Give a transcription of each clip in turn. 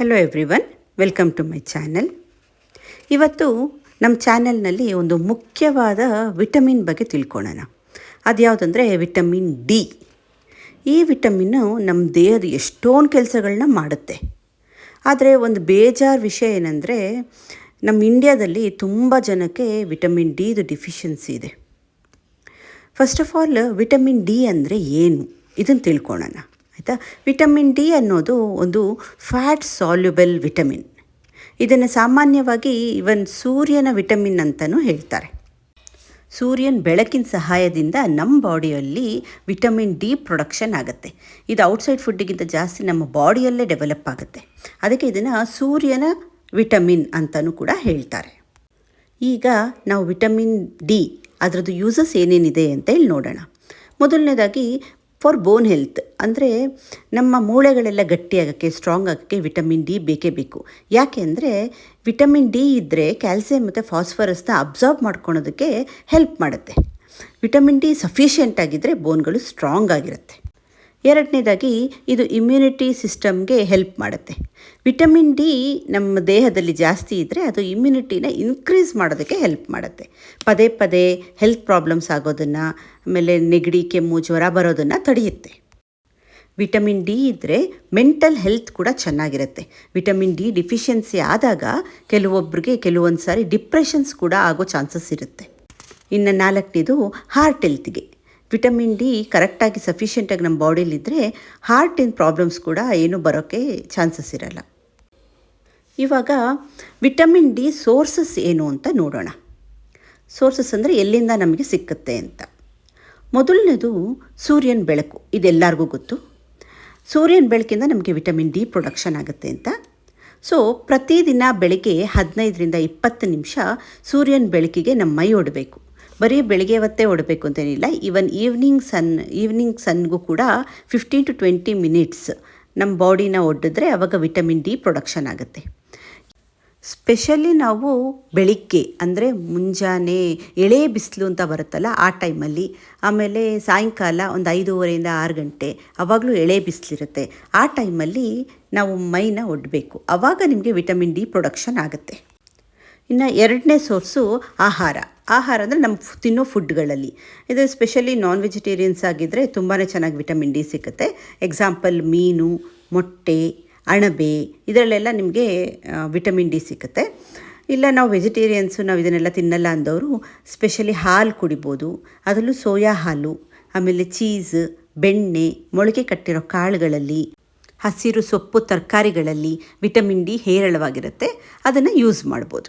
Hello everyone welcome to my channel ಇವತ್ತು ನಮ್ಮ ಚಾನೆಲ್ನಲ್ಲಿ ಒಂದು ಮುಖ್ಯವಾದ ವಿಟಮಿನ್ ಬಗ್ಗೆ ತಿಳ್ಕೊಳ್ಳೋಣ ಅದ್ಯಾವುದಂದರೆ ವಿಟಮಿನ್ ಡಿ ಈ ವಿಟಮಿನ್ನು ನಮ್ಮ ದೇಹದ ಎಷ್ಟೊಂದು ಕೆಲಸಗಳನ್ನ ಮಾಡುತ್ತೆ. ಆದರೆ ಒಂದು ಬೇಜಾರು ವಿಷಯ ಏನಂದರೆ ನಮ್ಮ ಇಂಡಿಯಾದಲ್ಲಿ ತುಂಬ ಜನಕ್ಕೆ ವಿಟಮಿನ್ ಡಿದು ಡಿಫಿಷಿಯನ್ಸಿ ಇದೆ. First of all vitamin D ಅಂದರೆ ಏನು? ಇದನ್ನು ತಿಳ್ಕೊಳ್ಳೋಣ ವಿಟಮಿನ್ ಡಿ ಅನ್ನೋದು ಒಂದು ಫ್ಯಾಟ್ ಸಾಲ್ಯುಬಲ್ ವಿಟಮಿನ್. ಇದನ್ನು ಸಾಮಾನ್ಯವಾಗಿ ಇವನ್ ಸೂರ್ಯನ ವಿಟಮಿನ್ ಅಂತಲೂ ಹೇಳ್ತಾರೆ. ಸೂರ್ಯನ ಬೆಳಕಿನ ಸಹಾಯದಿಂದ ನಮ್ಮ ಬಾಡಿಯಲ್ಲಿ ವಿಟಮಿನ್ ಡಿ ಪ್ರೊಡಕ್ಷನ್ ಆಗುತ್ತೆ. ಇದು ಔಟ್ಸೈಡ್ ಫುಡ್ಡಿಗಿಂತ ಜಾಸ್ತಿ ನಮ್ಮ ಬಾಡಿಯಲ್ಲೇ ಡೆವಲಪ್ ಆಗುತ್ತೆ. ಅದಕ್ಕೆ ಇದನ್ನು ಸೂರ್ಯನ ವಿಟಮಿನ್ ಅಂತಲೂ ಕೂಡ ಹೇಳ್ತಾರೆ. ಈಗ ನಾವು ವಿಟಮಿನ್ ಡಿ, ಅದರದ್ದು ಯೂಸಸ್ ಏನೇನಿದೆ ಅಂತ ಹೇಳಿ ನೋಡೋಣ. ಮೊದಲನೇದಾಗಿ ಫಾರ್ ಬೋನ್ ಹೆಲ್ತ್ ಅಂದರೆ ನಮ್ಮ ಮೂಳೆಗಳೆಲ್ಲ ಗಟ್ಟಿಯಾಗೋಕ್ಕೆ ಸ್ಟ್ರಾಂಗ್ ಆಗೋಕ್ಕೆ ವಿಟಮಿನ್ ಡಿ ಬೇಕೇ ಬೇಕು. ಯಾಕೆ ಅಂದರೆ ವಿಟಮಿನ್ ಡಿ ಇದ್ದರೆ ಕ್ಯಾಲ್ಸಿಯಂ ಮತ್ತು ಫಾಸ್ಫರಸ್ನ ಅಬ್ಸಾರ್ಬ್ ಮಾಡ್ಕೊಳೋದಕ್ಕೆ ಹೆಲ್ಪ್ ಮಾಡುತ್ತೆ. ವಿಟಮಿನ್ ಡಿ ಸಫಿಷಿಯೆಂಟ್ ಆಗಿದ್ದರೆ ಬೋನ್ಗಳು ಸ್ಟ್ರಾಂಗ್ ಆಗಿರುತ್ತೆ. ಎರಡನೇದಾಗಿ ಇದು ಇಮ್ಯುನಿಟಿ ಸಿಸ್ಟಮ್ಗೆ ಹೆಲ್ಪ್ ಮಾಡುತ್ತೆ. ವಿಟಮಿನ್ ಡಿ ನಮ್ಮ ದೇಹದಲ್ಲಿ ಜಾಸ್ತಿ ಇದ್ದರೆ ಅದು ಇಮ್ಯುನಿಟಿನ ಇನ್ಕ್ರೀಸ್ ಮಾಡೋದಕ್ಕೆ ಹೆಲ್ಪ್ ಮಾಡುತ್ತೆ. ಪದೇ ಪದೇ ಹೆಲ್ತ್ ಪ್ರಾಬ್ಲಮ್ಸ್ ಆಗೋದನ್ನು, ಆಮೇಲೆ ನೆಗಡಿ, ಕೆಮ್ಮು, ಜ್ವರ ಬರೋದನ್ನು ತಡೆಯುತ್ತೆ. ವಿಟಮಿನ್ ಡಿ ಇದ್ದರೆ ಮೆಂಟಲ್ ಹೆಲ್ತ್ ಕೂಡ ಚೆನ್ನಾಗಿರುತ್ತೆ. ವಿಟಮಿನ್ ಡಿ ಡಿಫಿಷಿಯನ್ಸಿ ಆದಾಗ ಕೆಲವೊಬ್ಬರಿಗೆ ಕೆಲವೊಂದು ಸಾರಿ ಡಿಪ್ರೆಷನ್ಸ್ ಕೂಡ ಆಗೋ ಚಾನ್ಸಸ್ ಇರುತ್ತೆ. ಇನ್ನು ನಾಲ್ಕನೇದು ಹಾರ್ಟ್ ಹೆಲ್ತ್ಗೆ ವಿಟಮಿನ್ ಡಿ ಕರೆಕ್ಟಾಗಿ ಸಫಿಷಿಯೆಂಟಾಗಿ ನಮ್ಮ ಬಾಡಿಲಿದ್ದರೆ ಹಾರ್ಟಿನ ಪ್ರಾಬ್ಲಮ್ಸ್ ಕೂಡ ಏನು ಬರೋಕ್ಕೆ ಚಾನ್ಸಸ್ ಇರಲ್ಲ. ಇವಾಗ ವಿಟಮಿನ್ ಡಿ ಸೋರ್ಸಸ್ ಏನು ಅಂತ ನೋಡೋಣ. ಸೋರ್ಸಸ್ ಅಂದರೆ ಎಲ್ಲಿಂದ ನಮಗೆ ಸಿಕ್ಕುತ್ತೆ ಅಂತ. ಮೊದಲನೇದು ಸೂರ್ಯನ ಬೆಳಕು, ಇದೆಲ್ಲರಿಗೂ ಗೊತ್ತು. ಸೂರ್ಯನ ಬೆಳಕಿಂದ ನಮಗೆ ವಿಟಮಿನ್ ಡಿ ಪ್ರೊಡಕ್ಷನ್ ಆಗುತ್ತೆ ಅಂತ. ಸೊ ಪ್ರತಿದಿನ ಬೆಳಗ್ಗೆ ಹದಿನೈದರಿಂದ ಇಪ್ಪತ್ತು ನಿಮಿಷ ಸೂರ್ಯನ ಬೆಳಕಿಗೆ ನಮ್ಮ ಮೈ ಒಡಬೇಕು. ಬರೀ ಬೆಳಿಗ್ಗೆ ಹೊತ್ತೇ ಒಡಬೇಕು ಅಂತೇನಿಲ್ಲ ಈವನ್ ಈವ್ನಿಂಗ್ ಸನ್ ಈವ್ನಿಂಗ್ ಸನ್ಗೂ ಕೂಡ ಫಿಫ್ಟೀನ್ ಟು ಟ್ವೆಂಟಿ ಮಿನಿಟ್ಸ್ ನಮ್ಮ ಬಾಡಿನ ಒಡ್ಡಿದ್ರೆ ಆವಾಗ ವಿಟಮಿನ್ ಡಿ ಪ್ರೊಡಕ್ಷನ್ ಆಗುತ್ತೆ. ಸ್ಪೆಷಲಿ ನಾವು ಬೆಳಿಗ್ಗೆ, ಅಂದರೆ ಮುಂಜಾನೆ ಎಳೆ ಬಿಸಿಲು ಅಂತ ಬರುತ್ತಲ್ಲ ಆ ಟೈಮಲ್ಲಿ ಆಮೇಲೆ ಸಾಯಂಕಾಲ ಒಂದು ಐದೂವರೆಯಿಂದ ಆರು ಗಂಟೆ ಆವಾಗಲೂ ಎಳೆ ಬಿಸಿಲಿರುತ್ತೆ. ಆ ಟೈಮಲ್ಲಿ ನಾವು ಮೈನ ಒಡ್ಡಬೇಕು ಆವಾಗ ನಿಮಗೆ ವಿಟಮಿನ್ ಡಿ ಪ್ರೊಡಕ್ಷನ್ ಆಗುತ್ತೆ. ಇನ್ನು ಎರಡನೇ ಸೋರ್ಸು ಆಹಾರ. ಆಹಾರ ಅಂದರೆ ನಮ್ಮ ತಿನ್ನೋ ಫುಡ್ಗಳಲ್ಲಿ. ಇದು ಸ್ಪೆಷಲಿ ನಾನ್ ವೆಜಿಟೇರಿಯನ್ಸ್ ಆಗಿದ್ದರೆ ತುಂಬಾ ಚೆನ್ನಾಗಿ ವಿಟಮಿನ್ ಡಿ ಸಿಗುತ್ತೆ ಎಕ್ಸಾಂಪಲ್ ಮೀನು, ಮೊಟ್ಟೆ, ಅಣಬೆ, ಇದರಲ್ಲೆಲ್ಲ ನಿಮಗೆ ವಿಟಮಿನ್ ಡಿ ಸಿಗುತ್ತೆ ಇಲ್ಲ ನಾವು ವೆಜಿಟೇರಿಯನ್ಸು ನಾವು ಇದನ್ನೆಲ್ಲ ತಿನ್ನಲ್ಲ ಅಂದವರು ಸ್ಪೆಷಲಿ ಹಾಲು ಕುಡಿಬೋದು. ಅದರಲ್ಲೂ ಸೋಯಾ ಹಾಲು, ಆಮೇಲೆ ಚೀಸ್, ಬೆಣ್ಣೆ, ಮೊಳಕೆ ಕಟ್ಟಿರೋ ಕಾಳುಗಳಲ್ಲಿ, ಹಸಿರು ಸೊಪ್ಪು ತರಕಾರಿಗಳಲ್ಲಿ ವಿಟಮಿನ್ ಡಿ ಹೇರಳವಾಗಿರುತ್ತೆ. ಅದನ್ನು ಯೂಸ್ ಮಾಡ್ಬೋದು.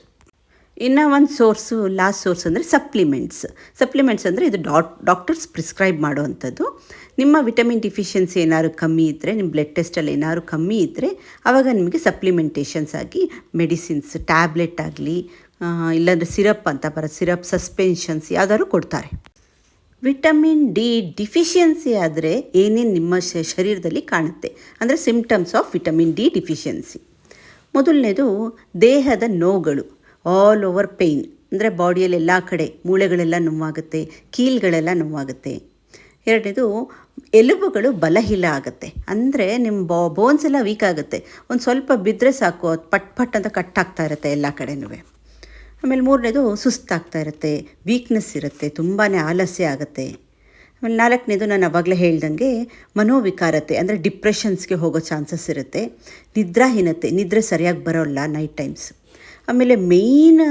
ಇನ್ನು ಒಂದು ಸೋರ್ಸು ಲಾಸ್ಟ್ ಸೋರ್ಸ್ ಅಂದರೆ ಸಪ್ಲಿಮೆಂಟ್ಸ್ ಸಪ್ಲಿಮೆಂಟ್ಸ್ ಅಂದರೆ ಇದು ಡಾಟ್ ಡಾಕ್ಟರ್ಸ್ ಪ್ರಿಸ್ಕ್ರೈಬ್ ಮಾಡುವಂಥದ್ದು. ನಿಮ್ಮ ವಿಟಮಿನ್ ಡಿಫಿಷಿಯನ್ಸಿ ಏನಾದ್ರು ಕಮ್ಮಿ ಇದ್ದರೆ ನಿಮ್ಮ ಬ್ಲಡ್ ಟೆಸ್ಟಲ್ಲಿ ಏನಾದ್ರು ಕಮ್ಮಿ ಇದ್ದರೆ ಆವಾಗ ನಿಮಗೆ ಸಪ್ಲಿಮೆಂಟೇಷನ್ಸ್ ಆಗಿ ಮೆಡಿಸಿನ್ಸ್ ಟ್ಯಾಬ್ಲೆಟ್ ಆಗಲಿ ಇಲ್ಲಾಂದರೆ ಸಿರಪ್ ಅಂತ ಬರೋ ಸಿರಪ್ ಸಸ್ಪೆನ್ಷನ್ಸ್ ಯಾವ್ದಾದ್ರು ಕೊಡ್ತಾರೆ. ವಿಟಮಿನ್ ಡಿ ಡಿಫಿಷಿಯನ್ಸಿ ಆದರೆ ಏನೇನು ನಿಮ್ಮ ಶರೀರದಲ್ಲಿ ಕಾಣುತ್ತೆ? ಅಂದರೆ symptoms of vitamin D deficiency ಮೊದಲನೇದು ದೇಹದ ನೋವುಗಳು. ಆಲ್ ಓವರ್ ಪೇಯ್ನ್ ಅಂದರೆ ಬಾಡಿಯಲ್ಲಿ ಎಲ್ಲ ಕಡೆ ಮೂಳೆಗಳೆಲ್ಲ ನೋವಾಗುತ್ತೆ, ಕೀಲ್ಗಳೆಲ್ಲ ನೋವಾಗುತ್ತೆ. ಎರಡನೇದು, ಎಲುಬುಗಳು ಬಲಹೀನ ಆಗುತ್ತೆ. ಅಂದರೆ ನಿಮ್ಮ ಬಾ ಬೋನ್ಸ್ ಎಲ್ಲ ವೀಕ್ ಆಗುತ್ತೆ. ಒಂದು ಸ್ವಲ್ಪ ಬಿದ್ದರೆ ಸಾಕು, ಅದು ಪಟ್ ಪಟ್ ಅಂತ ಕಟ್ ಆಗ್ತಾ ಇರುತ್ತೆ ಎಲ್ಲ ಕಡೆನೂ ಆಮೇಲೆ ಮೂರನೇದು, ಸುಸ್ತಾಗ್ತಾ ಇರುತ್ತೆ ವೀಕ್ನೆಸ್ ಇರುತ್ತೆ ತುಂಬಾ ಆಲಸ್ಯ ಆಗುತ್ತೆ. ಆಮೇಲೆ ನಾಲ್ಕನೇದು, ನಾನು ಅವಾಗಲೇ ಹೇಳ್ದಂಗೆ ಮನೋವಿಕಾರತೆ, ಅಂದರೆ ಡಿಪ್ರೆಷನ್ಸ್ಗೆ ಹೋಗೋ ಚಾನ್ಸಸ್ ಇರುತ್ತೆ. ನಿದ್ರಾಹೀನತೆ, ನಿದ್ರೆ ಸರಿಯಾಗಿ ಬರೋಲ್ಲ ನೈಟ್ ಟೈಮ್ಸ್ ಆಮೇಲೆ ಮೇಯ್ನ್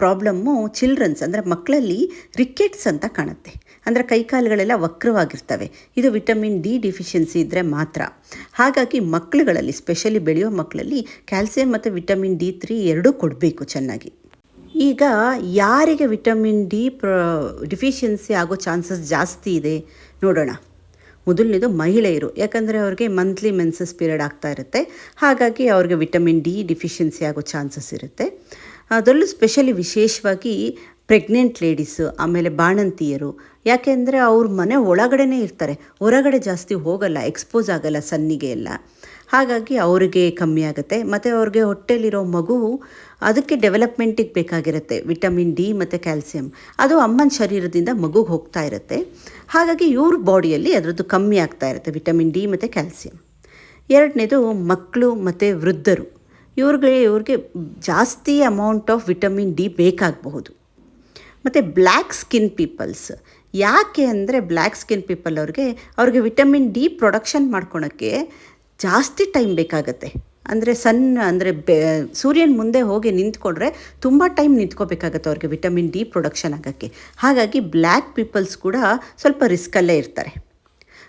ಪ್ರಾಬ್ಲಮ್ಮು ಚಿಲ್ಡ್ರನ್ಸ್ ಅಂದರೆ ಮಕ್ಕಳಲ್ಲಿ ರಿಕೆಟ್ಸ್ ಅಂತ ಕಾಣುತ್ತೆ. ಅಂದರೆ ಕೈಕಾಲುಗಳೆಲ್ಲ ವಕ್ರವಾಗಿರ್ತವೆ. ಇದು ವಿಟಮಿನ್ ಡಿ ಡಿಫಿಷಿಯನ್ಸಿ ಇದ್ದರೆ ಮಾತ್ರ. ಹಾಗಾಗಿ ಮಕ್ಕಳುಗಳಲ್ಲಿ ಸ್ಪೆಷಲಿ ಬೆಳೆಯೋ ಮಕ್ಕಳಲ್ಲಿ ಕ್ಯಾಲ್ಸಿಯಂ ಮತ್ತು ವಿಟಮಿನ್ ಡಿ ತ್ರೀ ಎರಡೂ ಕೊಡಬೇಕು ಚೆನ್ನಾಗಿ. ಈಗ ಯಾರಿಗೆ ವಿಟಮಿನ್ ಡಿ ಪ್ರ ಡಿಫಿಷಿಯನ್ಸಿ ಆಗೋ ಚಾನ್ಸಸ್ ಜಾಸ್ತಿ ಇದೆ? ನೋಡೋಣ. ಮೊದಲನೇದು ಮಹಿಳೆಯರು. ಯಾಕಂದರೆ ಅವ್ರಿಗೆ ಮಂತ್ಲಿ ಮೆನ್ಸಸ್ ಪೀರಿಯಡ್ ಆಗ್ತಾ ಇರುತ್ತೆ. ಹಾಗಾಗಿ ಅವ್ರಿಗೆ ವಿಟಮಿನ್ ಡಿ ಡಿಫಿಷಿಯನ್ಸಿ ಆಗೋ ಚಾನ್ಸಸ್ ಇರುತ್ತೆ. ಅದರಲ್ಲೂ ಸ್ಪೆಷಲಿ ವಿಶೇಷವಾಗಿ ಪ್ರೆಗ್ನೆಂಟ್ ಲೇಡೀಸು ಆಮೇಲೆ ಬಾಣಂತಿಯರು, ಯಾಕೆಂದರೆ ಅವ್ರ ಮನೆ ಒಳಗಡೆನೇ ಇರ್ತಾರೆ. ಹೊರಗಡೆ ಜಾಸ್ತಿ ಹೋಗಲ್ಲ ಎಕ್ಸ್ಪೋಸ್ ಆಗಲ್ಲ ಸನ್ನಿಗೆ ಎಲ್ಲ. ಹಾಗಾಗಿ ಅವರಿಗೆ ಕಮ್ಮಿ ಆಗುತ್ತೆ. ಮತ್ತು ಅವ್ರಿಗೆ ಹೊಟ್ಟೆಲಿರೋ ಮಗು ಅದಕ್ಕೆ ಡೆವಲಪ್ಮೆಂಟಿಗೆ ಬೇಕಾಗಿರುತ್ತೆ ವಿಟಮಿನ್ ಡಿ ಮತ್ತು ಕ್ಯಾಲ್ಸಿಯಂ. ಅದು ಅಮ್ಮನ ಶರೀರದಿಂದ ಮಗುಗೆ ಹೋಗ್ತಾ ಇರುತ್ತೆ. ಹಾಗಾಗಿ ಇವ್ರ ಬಾಡಿಯಲ್ಲಿ ಅದರದ್ದು ಕಮ್ಮಿ ಆಗ್ತಾ ಇರುತ್ತೆ, ವಿಟಮಿನ್ ಡಿ ಮತ್ತು ಕ್ಯಾಲ್ಸಿಯಂ. ಎರಡನೇದು ಮಕ್ಕಳು ಮತ್ತು ವೃದ್ಧರು. ಇವ್ರಿಗೆ ಇವ್ರಿಗೆ ಜಾಸ್ತಿ ಅಮೌಂಟ್ ಆಫ್ ವಿಟಮಿನ್ ಡಿ ಬೇಕಾಗಬಹುದು. ಮತ್ತು ಬ್ಲ್ಯಾಕ್ ಸ್ಕಿನ್ ಪೀಪಲ್ಸ್ ಯಾಕೆ ಅಂದರೆ ಬ್ಲ್ಯಾಕ್ ಸ್ಕಿನ್ ಪೀಪಲ್ ಅವ್ರಿಗೆ ಅವ್ರಿಗೆ ವಿಟಮಿನ್ ಡಿ ಪ್ರೊಡಕ್ಷನ್ ಮಾಡ್ಕೊಳೋಕ್ಕೆ ಜಾಸ್ತಿ ಟೈಮ್ ಬೇಕಾಗತ್ತೆ. ಅಂದರೆ ಸನ್ ಅಂದರೆ ಬೆ, ಸೂರ್ಯನ ಮುಂದೆ ಹೋಗಿ ನಿಂತ್ಕೊಂಡ್ರೆ ತುಂಬ ಟೈಮ್ ನಿಂತ್ಕೋಬೇಕಾಗತ್ತೆ ಅವ್ರಿಗೆ ವಿಟಮಿನ್ ಡಿ ಪ್ರೊಡಕ್ಷನ್ ಆಗೋಕ್ಕೆ. ಹಾಗಾಗಿ ಬ್ಲ್ಯಾಕ್ ಪೀಪಲ್ಸ್ ಕೂಡ ಸ್ವಲ್ಪ ರಿಸ್ಕಲ್ಲೇ ಇರ್ತಾರೆ.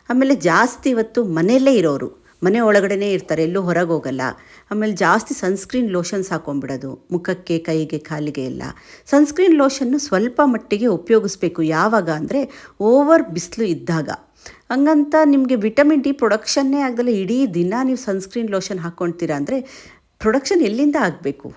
ಆಮೇಲೆ ಜಾಸ್ತಿ ಇವತ್ತು ಮನೆಯಲ್ಲೇ ಇರೋರು, ಮನೆ ಒಳಗಡೆನೇ ಇರ್ತಾರೆ, ಎಲ್ಲೂ ಹೊರಗೆ ಹೋಗಲ್ಲ. ಆಮೇಲೆ ಜಾಸ್ತಿ ಸನ್ಸ್ಕ್ರೀನ್ ಲೋಷನ್ಸ್ ಹಾಕೊಂಡ್ಬಿಡೋದು, ಮುಖಕ್ಕೆ, ಕೈಗೆ, ಕಾಲಿಗೆ ಎಲ್ಲ. ಸನ್ಸ್ಕ್ರೀನ್ ಲೋಷನ್ನು ಸ್ವಲ್ಪ ಮಟ್ಟಿಗೆ ಉಪಯೋಗಿಸ್ಬೇಕು ಯಾವಾಗ ಅಂದರೆ ಓವರ್ ಬಿಸಿಲು ಇದ್ದಾಗ. ಹಂಗಂತ ನಿಮಗೆ ವಿಟಮಿನ್ ಡಿ ಪ್ರೊಡಕ್ಷನ್ನೇ ಆಗದಲ್ಲ ಇಡೀ ದಿನ ನೀವು ಸನ್ಸ್ಕ್ರೀನ್ ಲೋಷನ್ ಹಾಕ್ಕೊಳ್ತೀರಾ ಅಂದರೆ ಪ್ರೊಡಕ್ಷನ್ ಎಲ್ಲಿಂದ ಆಗಬೇಕು?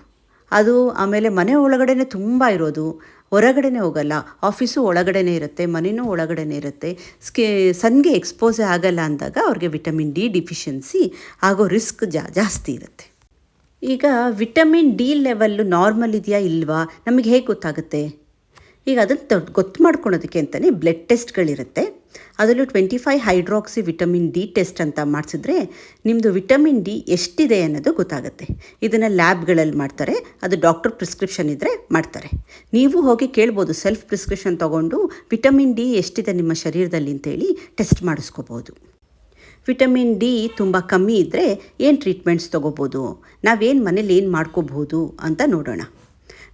ಅದು ಆಮೇಲೆ ಮನೆ ಒಳಗಡೆನೆ ತುಂಬ ಇರೋದು, ಹೊರಗಡೆನೇ ಹೋಗಲ್ಲ. ಆಫೀಸು ಒಳಗಡೆನೇ ಇರುತ್ತೆ ಮನೆಯೂ ಒಳಗಡೆನೇ ಇರುತ್ತೆ. ಸ್ಕೇ ಸನ್ಗೆ ಎಕ್ಸ್ಪೋಸ್ ಆಗಲ್ಲ ಅಂದಾಗ ಅವ್ರಿಗೆ ವಿಟಮಿನ್ ಡಿ ಡಿಫಿಷಿಯನ್ಸಿ ಆಗೋ ರಿಸ್ಕ್ ಜಾ, ಜಾಸ್ತಿ ಇರುತ್ತೆ. ಈಗ ವಿಟಮಿನ್ ಡಿ ಲೆವೆಲ್ಲು ನಾರ್ಮಲ್ ಇದೆಯಾ ಇಲ್ವಾ? ನಮಗೆ ಹೇಗೆ ಗೊತ್ತಾಗುತ್ತೆ? ಈಗ ಅದನ್ನು ಗೊತ್ತು ಮಾಡ್ಕೊಳೋದಕ್ಕೆ ಅಂತಲೇ ಬ್ಲಡ್ ಟೆಸ್ಟ್ಗಳಿರುತ್ತೆ ಅದರಲ್ಲೂ twenty five hydroxy vitamin D test ಅಂತ ಮಾಡಿಸಿದ್ರೆ ನಿಮ್ಮದು ವಿಟಮಿನ್ ಡಿ ಎಷ್ಟಿದೆ ಅನ್ನೋದು ಗೊತ್ತಾಗುತ್ತೆ. ಇದನ್ನು ಲ್ಯಾಬ್ಗಳಲ್ಲಿ ಮಾಡ್ತಾರೆ, ಅದು ಡಾಕ್ಟರ್ ಪ್ರಿಸ್ಕ್ರಿಪ್ಷನ್ ಇದ್ದರೆ ಮಾಡ್ತಾರೆ. ನೀವು ಹೋಗಿ ಕೇಳ್ಬೋದು ಸೆಲ್ಫ್ ಪ್ರಿಸ್ಕ್ರಿಪ್ಷನ್ ತೊಗೊಂಡು ವಿಟಮಿನ್ ಡಿ ಎಷ್ಟಿದೆ ನಿಮ್ಮ ಶರೀರದಲ್ಲಿ ಅಂತೇಳಿ ಟೆಸ್ಟ್ ಮಾಡಿಸ್ಕೋಬೋದು. ವಿಟಮಿನ್ ಡಿ ತುಂಬ ಕಮ್ಮಿ ಇದ್ದರೆ ಏನು ಟ್ರೀಟ್ಮೆಂಟ್ಸ್ ತೊಗೋಬೋದು? ನಾವೇನು ಮನೇಲಿ ಏನು ಮಾಡ್ಕೋಬಹುದು ಅಂತ ನೋಡೋಣ.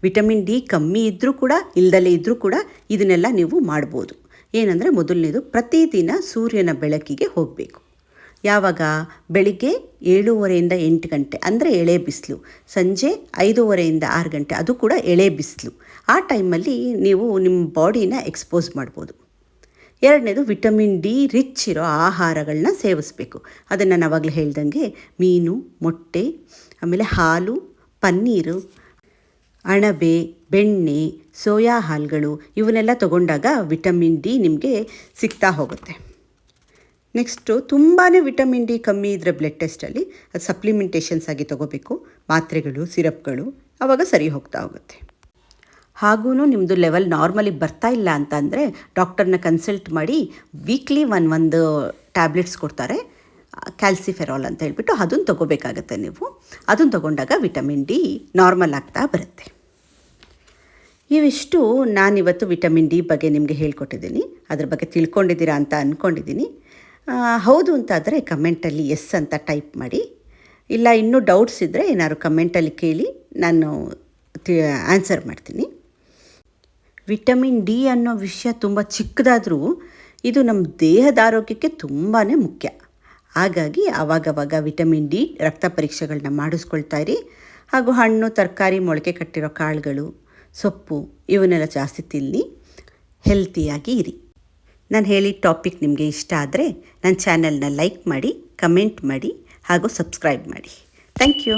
ವಿಟಮಿನ್ ಡಿ ಕಮ್ಮಿ ಇದ್ದರೂ ಕೂಡ, ಇಲ್ದಲೇ ಇದ್ದರೂ ಕೂಡ ಇದನ್ನೆಲ್ಲ ನೀವು ಮಾಡ್ಬೋದು. ಏನಂದರೆ ಮೊದಲನೇದು ಪ್ರತಿದಿನ ಸೂರ್ಯನ ಬೆಳಕಿಗೆ ಹೋಗಬೇಕು. ಯಾವಾಗ? ಬೆಳಿಗ್ಗೆ ಏಳೂವರೆಯಿಂದ ಎಂಟು ಗಂಟೆ, ಅಂದರೆ ಎಳೆ ಬಿಸಿಲು. ಸಂಜೆ ಐದೂವರೆಯಿಂದ ಆರು ಗಂಟೆ, ಅದು ಕೂಡ ಎಳೆ ಬಿಸಿಲು. ಆ ಟೈಮಲ್ಲಿ ನೀವು ನಿಮ್ಮ ಬಾಡಿನ ಎಕ್ಸ್ಪೋಸ್ ಮಾಡ್ಬೋದು. ಎರಡನೇದು ವಿಟಮಿನ್ ಡಿ ರಿಚ್ ಇರೋ ಆಹಾರಗಳನ್ನ ಸೇವಿಸಬೇಕು. ಅದನ್ನು ನಾವಾಗಲೇ ಹೇಳ್ದಂಗೆ ಮೀನು, ಮೊಟ್ಟೆ, ಆಮೇಲೆ ಹಾಲು, ಪನ್ನೀರು ಅಣಬೆ, ಬೆಣ್ಣೆ, ಸೋಯಾ ಹಾಲುಗಳು ಇವನ್ನೆಲ್ಲ ತಗೊಂಡಾಗ ವಿಟಮಿನ್ ಡಿ ನಿಮಗೆ ಸಿಗ್ತಾ ಹೋಗುತ್ತೆ. ನೆಕ್ಸ್ಟು ತುಂಬಾ ವಿಟಮಿನ್ ಡಿ ಕಮ್ಮಿ ಇದ್ದರೆ ಬ್ಲಡ್ ಟೆಸ್ಟಲ್ಲಿ ಅದು ಸಪ್ಲಿಮೆಂಟೇಷನ್ಸ್ ಆಗಿ ತೊಗೋಬೇಕು. ಮಾತ್ರೆಗಳು, ಸಿರಪ್ಗಳು ಆವಾಗ ಸರಿ ಹೋಗ್ತಾ ಹೋಗುತ್ತೆ. ಹಾಗೂ ನಿಮ್ಮದು ಲೆವೆಲ್ ನಾರ್ಮಲಿ ಬರ್ತಾ ಇಲ್ಲ ಅಂತ ಅಂದರೆ ಡಾಕ್ಟರ್ನ ಕನ್ಸಲ್ಟ್ ಮಾಡಿ ವೀಕ್ಲಿ ಒನ್ ಒಂದು ಟ್ಯಾಬ್ಲೆಟ್ಸ್ ಕೊಡ್ತಾರೆ. ಕ್ಯಾಲ್ಸಿಫೆರಾಲ್ ಅಂತ ಹೇಳ್ಬಿಟ್ಟು ಅದನ್ನು ತೊಗೋಬೇಕಾಗತ್ತೆ ನೀವು. ಅದನ್ನು ತೊಗೊಂಡಾಗ ವಿಟಮಿನ್ ಡಿ ನಾರ್ಮಲ್ ಆಗ್ತಾ ಬರುತ್ತೆ. ಇವಿಷ್ಟು ನಾನಿವತ್ತು ವಿಟಮಿನ್ ಡಿ ಬಗ್ಗೆ ನಿಮಗೆ ಹೇಳ್ಕೊಟ್ಟಿದ್ದೀನಿ. ಅದ್ರ ಬಗ್ಗೆ ತಿಳ್ಕೊಂಡಿದ್ದೀರಾ ಅಂತ ಅಂದ್ಕೊಂಡಿದ್ದೀನಿ ಹೌದು ಅಂತಾದರೆ ಕಮೆಂಟಲ್ಲಿ ಎಸ್ ಅಂತ ಟೈಪ್ ಮಾಡಿ. ಇಲ್ಲ, ಇನ್ನೂ ಡೌಟ್ಸ್ ಇದ್ದರೆ ಏನಾದ್ರು ಕಮೆಂಟಲ್ಲಿ ಕೇಳಿ ನಾನು ಆನ್ಸರ್ ಮಾಡ್ತೀನಿ. ವಿಟಮಿನ್ ಡಿ ಅನ್ನೋ ವಿಷಯ ತುಂಬ ಚಿಕ್ಕದಾದರೂ ಇದು ನಮ್ಮ ದೇಹದ ಆರೋಗ್ಯಕ್ಕೆ ತುಂಬಾ ಮುಖ್ಯ. ಹಾಗಾಗಿ ಆವಾಗವಾಗ ವಿಟಮಿನ್ ಡಿ ರಕ್ತ ಪರೀಕ್ಷೆಗಳನ್ನ ಮಾಡಿಸ್ಕೊಳ್ತಾ ಇರಿ ಹಾಗೂ ಹಣ್ಣು, ತರಕಾರಿ, ಮೊಳಕೆ ಕಟ್ಟಿರೋ ಕಾಳುಗಳು, ಸೊಪ್ಪು ಇವನ್ನೆಲ್ಲ ಜಾಸ್ತಿ ತಿನ್ನಿ. ಹೆಲ್ತಿಯಾಗಿ ಇರಿ. ನಾನು ಹೇಳಿದ ಟಾಪಿಕ್ ನಿಮಗೆ ಇಷ್ಟ ಆದರೆ ನನ್ನ ಚಾನೆಲ್ನ ಲೈಕ್ ಮಾಡಿ, ಕಮೆಂಟ್ ಮಾಡಿ ಹಾಗೂ ಸಬ್ಸ್ಕ್ರೈಬ್ ಮಾಡಿ. Thank you.